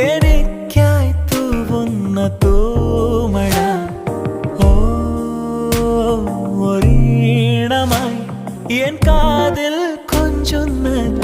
എനിക്കായിത്തു വന്ന തോമഴ ഓണമായി എൻ കാതിൽ കൊഞ്ചുന്നത്